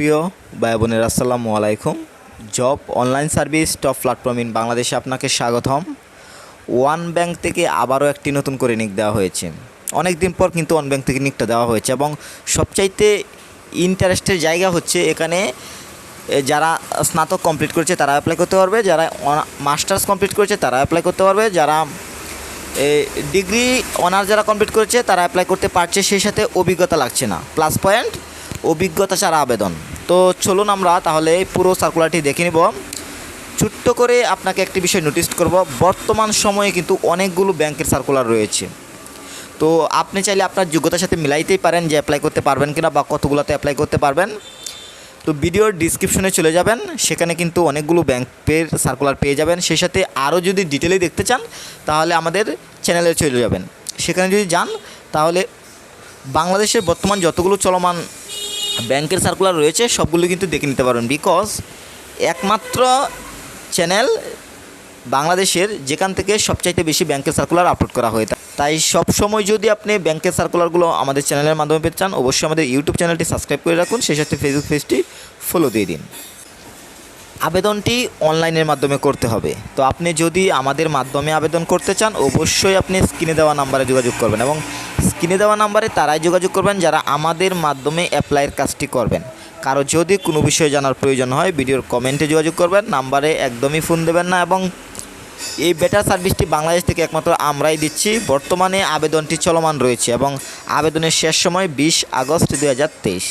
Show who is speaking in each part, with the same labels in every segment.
Speaker 1: প্রিয় ভাই বোনের, আসসালামু আলাইকুম। Job online service, top platform in বাংলাদেশে আপনাকে স্বাগতম। ওয়ান ব্যাংক থেকে আবারও একটি নতুন করে নিক দেওয়া হয়েছে। অনেক দিন পর কিন্তু ওয়ান ব্যাংক থেকে নিকটা দেওয়া হয়েছে এবং সবচাইতে ইন্টারেস্টের জায়গা হচ্ছে এখানে যারা স্নাতক কমপ্লিট করেছে তারা অ্যাপ্লাই করতে পারবে, যারা মাস্টার্স কমপ্লিট করেছে তারা অ্যাপ্লাই করতে পারবে, যারা ডিগ্রি অনার্স যারা কমপ্লিট করেছে তারা অ্যাপ্লাই করতে পারছে, সেই সাথে অভিজ্ঞতা লাগছে না। প্লাস পয়েন্ট অভিজ্ঞতা ছাড়া আবেদন। তো চলুন আমরা তাহলে পুরো সার্কুলারটি দেখে নিব। ছোট্ট করে আপনাকে একটি বিষয় নোটিস করব, বর্তমান সময়ে কিন্তু অনেকগুলো ব্যাংকের সার্কুলার রয়েছে। তো আপনি চাইলে আপনার যোগ্যতার সাথে মিলাইতেই পারেন যে অ্যাপ্লাই করতে পারবেন কিনা বা কতগুলোতে অ্যাপ্লাই করতে পারবেন। তো ভিডিওর ডিসক্রিপশনে চলে যাবেন, সেখানে কিন্তু অনেকগুলো ব্যাংকের সার্কুলার পেয়ে যাবেন। সেই সাথে আরও যদি ডিটেলে দেখতে চান, তাহলে আমাদের চ্যানেলে চলে যাবেন। সেখানে যদি যান, তাহলে বাংলাদেশের বর্তমান যতগুলো চলমান ব্যাংকের সার্কুলার রয়েছে, সবগুলো কিন্তু দেখে নিতে পারবেন বিকজ একমাত্র চ্যানেল বাংলাদেশের যেখান থেকে সবচাইতে বেশি ব্যাংকের সার্কুলার আপলোড করা হয়ে থাকে। তাই সব সময় যদি আপনি ব্যাংকের সার্কুলারগুলো আমাদের চ্যানেলের মাধ্যমে পেতে চান, অবশ্যই আমাদের ইউটিউব চ্যানেলটি সাবস্ক্রাইব করে রাখুন, সেই সাথে ফেসবুক পেজটি ফলো দিয়ে দিন। আবেদনটি অনলাইনের মাধ্যমে করতে হবে। তো আপনি যদি আমাদের মাধ্যমে আবেদন করতে চান, অবশ্যই আপনি স্ক্রিনে দেওয়া নাম্বারে যোগাযোগ করবেন এবং স্ক্রিনে দেওয়া নাম্বারে তারাই যোগাযোগ করবেন, যারা আমাদের মাধ্যমে অ্যাপ্লাইয়ের কাজটি করবেন। কারও যদি কোনো বিষয়ে জানার প্রয়োজন হয়, ভিডিওর কমেন্টে যোগাযোগ করবেন, নাম্বারে একদমই ফোন দেবেন না এবং এই বেটার সার্ভিসটি বাংলাদেশ থেকে একমাত্র আমরাই দিচ্ছি। বর্তমানে আবেদনটি চলমান রয়েছে এবং আবেদনের শেষ সময় বিশ আগস্ট দু হাজার তেইশ।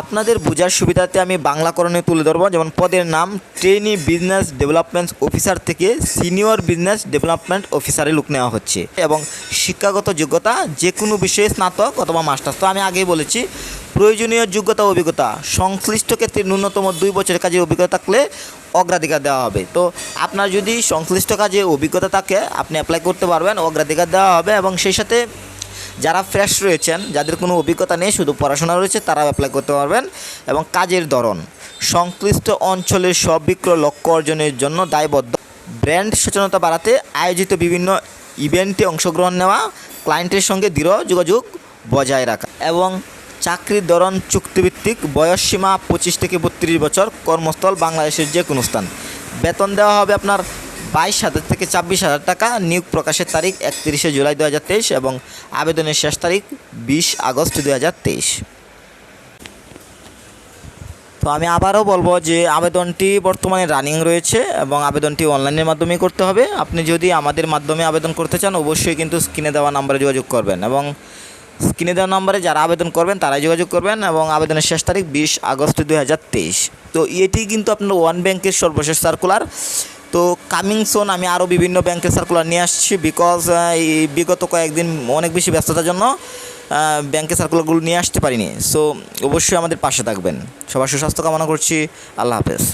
Speaker 1: আপনাদের বোঝার সুবিধাতে আমি বাংলাকরণে তুলে ধরবো। যেমন পদের নাম ট্রেনি বিজনেস ডেভেলপমেন্ট অফিসার থেকে সিনিয়র বিজনেস ডেভেলপমেন্ট অফিসারে লুক নেওয়া হচ্ছে। এবং শিক্ষাগত যোগ্যতা যে কোনো বিষয়ে স্নাতক অথবা মাস্টার্স। তো আমি আগেই বলেছি, প্রয়োজনীয় যোগ্যতা অভিজ্ঞতা। সংশ্লিষ্ট ক্ষেত্রে ন্যূনতম দুই বছরের কাজে অভিজ্ঞতা থাকলে অগ্রাধিকার দেওয়া হবে। তো আপনার যদি সংশ্লিষ্ট কাজে অভিজ্ঞতা থাকে, আপনি অ্যাপ্লাই করতে পারবেন, অগ্রাধিকার দেওয়া হবে এবং সেই সাথে যারা ফ্রেশ রয়েছেন, যাদের কোনো অভিজ্ঞতা নেই, শুধু পড়াশোনা রয়েছে তারা অ্যাপ্লাই করতে পারবেন এবং কাজের ধরন। সংশ্লিষ্ট অঞ্চলের সব বিক্রয় লক্ষ্য অর্জনের জন্য দায়বদ্ধ। ব্র্যান্ড সচেতনতা বাড়াতে আয়োজিত বিভিন্ন ইভেন্টে অংশগ্রহণ নেওয়া, ক্লায়েন্টের সঙ্গে দৃঢ় যোগাযোগ বজায় রাখা এবং চাকরির ধরন চুক্তিভিত্তিক বয়সসীমা পঁচিশ থেকে বত্রিশ বছর কর্মস্থল বাংলাদেশের যে কোনো স্থান। বেতন দেওয়া হবে আপনার বাইশ হাজার থেকে ছাব্বিশ হাজার টাকা। নিয়োগ প্রকাশের তারিখ একত্রিশে জুলাই দু হাজার তেইশ এবং আবেদনের শেষ তারিখ বিশ আগস্ট দু হাজার তেইশ। তো আমি আবারও বলব যে আবেদনটি বর্তমানে রানিং রয়েছে এবং আবেদনটি অনলাইনের মাধ্যমে করতে হবে। আপনি যদি আমাদের মাধ্যমে আবেদন করতে চান, অবশ্যই কিন্তু স্ক্রিনে দেওয়া নাম্বারে যোগাযোগ করবেন এবং স্ক্রিনে দেওয়া নাম্বারে যারা আবেদন করবেন, তারাই যোগাযোগ করবেন এবং আবেদনের শেষ তারিখ বিশ আগস্ট দুই হাজার তেইশ। তো এটি কিন্তু আপনার ওয়ান ব্যাংকের সর্বশেষ সার্কুলার। তো কামিং সোন আমি আরও বিভিন্ন ব্যাংকের সার্কুলার নিয়ে আসছি বিকজ এই বিগত কয়েকদিন অনেক বেশি ব্যস্ততার জন্য ব্যাংকের সার্কুলারগুলো নিয়ে আসতে পারিনি। সো অবশ্যই আমাদের পাশে থাকবেন। সবার সুস্বাস্থ্য কামনা করছি। আল্লাহ হাফেজ।